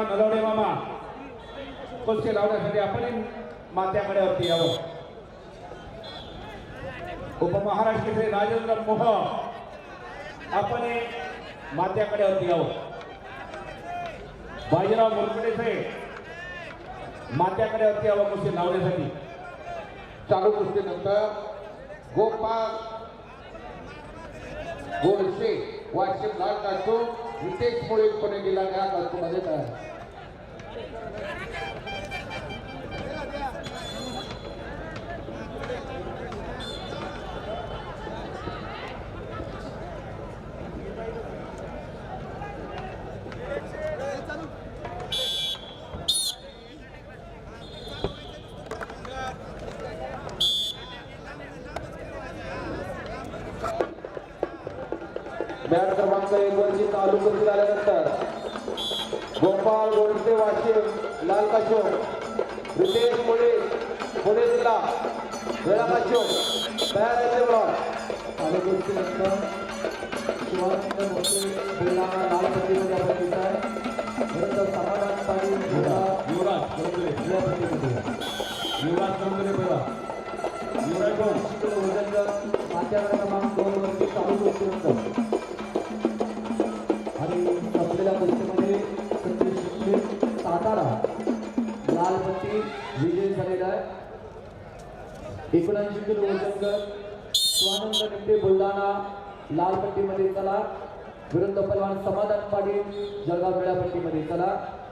नलवडे मामा. कुस्ती लावण्यासाठी आपण मात्याकड्यावरती यावं उपमहाराष्ट्र राजेंद्र मोह. आपण मात्याकड्यावरती यावं बाजीराव मुरकुडेचे मात्याकड्यावरती यावं कुस्ती लावण्यासाठी. चालू कुस्तीनंतर गोपाल गोडसे वाशिम लाल असतो विशेष मुळे पुणे गेला या काचोमध्ये तयार बॅट क्रमांक एक वरची चालू कुस्ती झाल्यानंतर गोपाल गोडसे वाशिम लाल काशो रितेश मुळे पुणे जिल्हा वेळा काशो तयार आहे ब्लॉक चालू कुस्तीनंतर शिवानंद मोठे बुलढाणा लाल पट्टीमध्ये आपण दिसत आहे. परंतु समाधान पाटील युवराज पट्टीमध्ये युवराज चौधरी बघा. युवराज वजन माथ्यावर क्रमांक दोन वरती चालू कुस्तीनंतर लाल विजय झालेला आहे. एकोणऐंशी किलो वजनकर स्वानंद निमते बुलढाणा लाल पट्टीमध्ये चला. विरुद्ध पलवान समाधान पाटील जळगाव वेळापट्टीमध्ये चला.